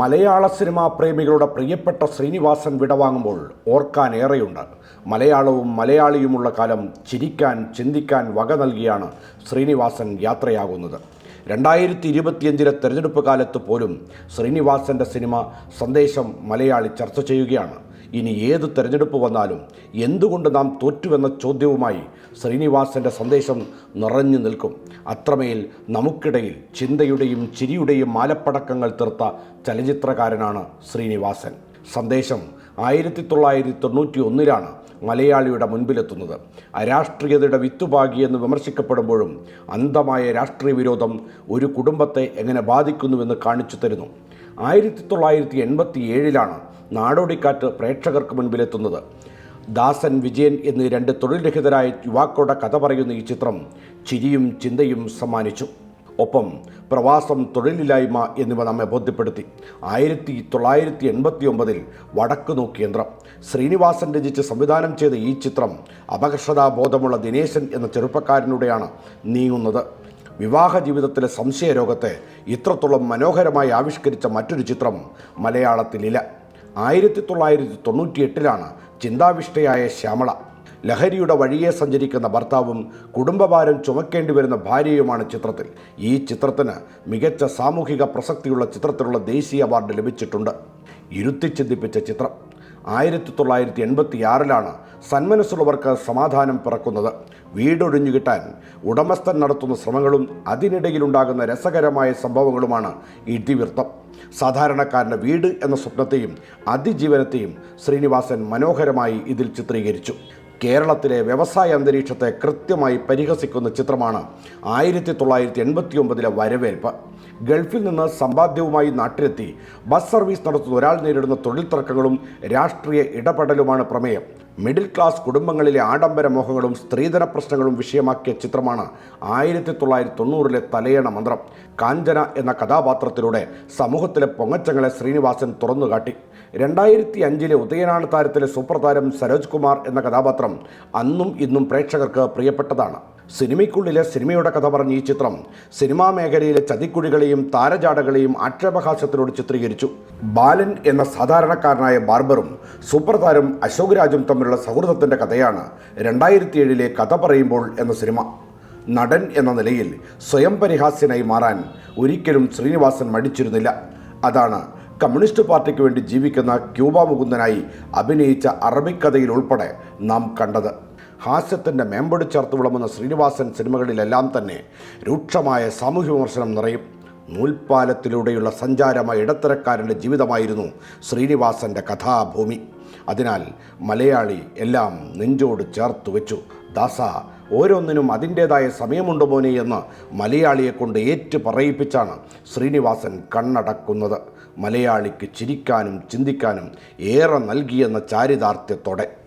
മലയാള cinema പ്രേമികളുടെ പ്രിയപ്പെട്ട ശ്രീനിവാസൻ വിടവാങ്ങുമ്പോൾ ഓർക്കാൻ ഏറെയുണ്ട്. മലയാളവും മലയാളിയുമുള്ള കാലം ചിരിക്കാൻ ചിന്തിക്കാൻ വക നൽകിയാണ് ശ്രീനിവാസൻ യാത്രയാകുന്നത്. രണ്ടായിരത്തി ഇരുപത്തിയഞ്ചിലെ തെരഞ്ഞെടുപ്പ് കാലത്ത് പോലും ശ്രീനിവാസന്റെ സിനിമ സന്ദേശം മലയാളി ചർച്ച ചെയ്യുകയാണ്. ഇനി ഏത് തെരഞ്ഞെടുപ്പ് വന്നാലും എന്തുകൊണ്ട് നാം തോറ്റുവെന്ന ചോദ്യവുമായി ശ്രീനിവാസന്റെ സന്ദേശം നിറഞ്ഞു നിൽക്കും. അത്രമേൽ നമുക്കിടയിൽ ചിന്തയുടെയും ചിരിയുടെയും മാലപ്പടക്കങ്ങൾ തീർത്ത ചലച്ചിത്രകാരനാണ് ശ്രീനിവാസൻ. സന്ദേശം ആയിരത്തി തൊള്ളായിരത്തി തൊണ്ണൂറ്റി ഒന്നിലാണ് മലയാളിയുടെ മുൻപിലെത്തുന്നത്. അരാഷ്ട്രീയതയുടെ വിത്തുപാകിയെന്ന് വിമർശിക്കപ്പെടുമ്പോഴും അന്ധമായ രാഷ്ട്രീയ വിരോധം ഒരു കുടുംബത്തെ എങ്ങനെ ബാധിക്കുന്നുവെന്ന് കാണിച്ചു തരുന്നു. ആയിരത്തി തൊള്ളായിരത്തി എൺപത്തി ഏഴിലാണ് നാടോടിക്കാറ്റ് പ്രേക്ഷകർക്ക് മുൻപിലെത്തുന്നത്. ദാസൻ വിജയൻ എന്നീ രണ്ട് തൊഴിൽ രഹിതരായ യുവാക്കളുടെ കഥ പറയുന്ന ഈ ചിത്രം ചിരിയും ചിന്തയും സമ്മാനിച്ചു. ഒപ്പം പ്രവാസം തൊഴിലില്ലായ്മ എന്നിവ നമ്മെ ബോധ്യപ്പെടുത്തി. ആയിരത്തി തൊള്ളായിരത്തി എൺപത്തി ഒമ്പതിൽ വടക്ക് നോക്കിയന്ത്രം ശ്രീനിവാസൻ രചിച്ച് സംവിധാനം ചെയ്ത ഈ ചിത്രം അപകർഷതാബോധമുള്ള ദിനേശൻ എന്ന ചെറുപ്പക്കാരനൂടെയാണ് നീങ്ങുന്നത്. വിവാഹ ജീവിതത്തിലെ സംശയരോഗത്തെ ഇത്രത്തോളം മനോഹരമായി ആവിഷ്കരിച്ച മറ്റൊരു ചിത്രം മലയാളത്തിലില്ല ആയിരത്തി തൊള്ളായിരത്തി തൊണ്ണൂറ്റി എട്ടിലാണ് ചിന്താവിഷ്ടയായ ശ്യാമള. ലഹരിയുടെ വഴിയെ സഞ്ചരിക്കുന്ന ഭർത്താവും കുടുംബഭാരം ചുമക്കേണ്ടി വരുന്ന ഭാര്യയുമാണ് ചിത്രത്തിൽ. ഈ ചിത്രത്തിന് മികച്ച സാമൂഹിക പ്രസക്തിയുള്ള ചിത്രത്തിനുള്ള ദേശീയ അവാർഡ് ലഭിച്ചിട്ടുണ്ട്. ഇരുത്തി ചിന്തിപ്പിച്ച ചിത്രം. ആയിരത്തി തൊള്ളായിരത്തി എൺപത്തി ആറിലാണ് സന്മനസ്സുള്ളവർക്ക് സമാധാനം പിറക്കുന്നത്. വീടൊഴിഞ്ഞു കിട്ടാൻ ഉടമസ്ഥൻ നടത്തുന്ന ശ്രമങ്ങളും അതിനിടയിലുണ്ടാകുന്ന രസകരമായ സംഭവങ്ങളുമാണ് ഇതിവൃത്തം സാധാരണക്കാരന്റെ വീട് എന്ന സ്വപ്നത്തെയും അതിജീവനത്തെയും ശ്രീനിവാസൻ മനോഹരമായി ഇതിൽ ചിത്രീകരിച്ചു. കേരളത്തിലെ വ്യവസായ അന്തരീക്ഷത്തെ കൃത്യമായി പരിഹസിക്കുന്ന ചിത്രമാണ് ആയിരത്തി തൊള്ളായിരത്തി എൺപത്തി ഒമ്പതിലെ വരവേൽപ്പ്. ഗൾഫിൽ നിന്ന് സമ്പാദ്യവുമായി നാട്ടിലെത്തി. ബസ് സർവീസ് നടത്തുന്ന ഒരാൾ നേരിടുന്ന തൊഴിൽ തർക്കങ്ങളും രാഷ്ട്രീയ ഇടപെടലുമാണ് പ്രമേയം. മിഡിൽ ക്ലാസ് കുടുംബങ്ങളിലെ ആഡംബര മോഹങ്ങളും സ്ത്രീധന പ്രശ്നങ്ങളും വിഷയമാക്കിയ ചിത്രമാണ് ആയിരത്തി തൊള്ളായിരത്തി തൊണ്ണൂറിലെ തലയണ മന്ത്രം. കാഞ്ചന എന്ന കഥാപാത്രത്തിലൂടെ സമൂഹത്തിലെ പൊങ്ങച്ചങ്ങളെ ശ്രീനിവാസൻ തുറന്നുകാട്ടി. രണ്ടായിരത്തി അഞ്ചിലെ ഉദയനാണ് താരത്തിലെ സൂപ്രതാരം സരോജ് കുമാർ എന്ന കഥാപാത്രം അന്നും ഇന്നും പ്രേക്ഷകർക്ക് പ്രിയപ്പെട്ടതാണ്. സിനിമയ്ക്കുള്ളിലെ സിനിമയുടെ കഥ പറഞ്ഞ ഈ ചിത്രം സിനിമാ മേഖലയിലെ ചതിക്കുഴികളെയും താരജാടകളെയും അക്ഷേപഹാസ്യത്തിലൂടെ ചിത്രീകരിച്ചു. ബാലൻ എന്ന സാധാരണക്കാരനായ ബാർബറും സൂപ്പർ അശോക് രാജും തമ്മിലുള്ള സൗഹൃദത്തിന്റെ കഥയാണ് രണ്ടായിരത്തി ഏഴിലെ കഥ പറയുമ്പോൾ എന്ന സിനിമ. നടൻ എന്ന നിലയിൽ സ്വയം പരിഹാസ്യനായി മാറാൻ ഒരിക്കലും ശ്രീനിവാസൻ മടിച്ചിരുന്നില്ല. അതാണ് കമ്മ്യൂണിസ്റ്റ് പാർട്ടിക്ക് വേണ്ടി ജീവിക്കുന്ന ക്യൂബ മുകുന്ദനായി അഭിനയിച്ച അറബിക്കഥയിൽ ഉൾപ്പെടെ നാം കണ്ടത്. ഹാസ്യത്തിന്റെ മേമ്പൊടി ചേർത്ത് വിളമ്പുന്ന ശ്രീനിവാസൻ സിനിമകളിലെല്ലാം തന്നെ രൂക്ഷമായ സാമൂഹ്യ വിമർശനം നിറയും. നൂൽപ്പാലത്തിലൂടെയുള്ള സഞ്ചാരമായ ഇടത്തരക്കാരന്റെ ജീവിതമായിരുന്നു ശ്രീനിവാസന്റെ കഥാഭൂമി. അതിനാൽ മലയാളി എല്ലാം നെഞ്ചോട് ചേർത്ത് വെച്ചു. ദാസ ഓരോന്നിനും അതിന്റേതായ സമയമുണ്ട് മോനെ എന്ന് മലയാളിയെ കൊണ്ട് ഏറ്റു പറയിപ്പിച്ചാണ് ശ്രീനിവാസൻ കണ്ണടക്കുന്നത്. മലയാളിക്ക് ചിരിക്കാനും ചിന്തിക്കാനും ഏറെ നൽകിയെന്ന ചാരിതാർത്ഥ്യത്തോടെ.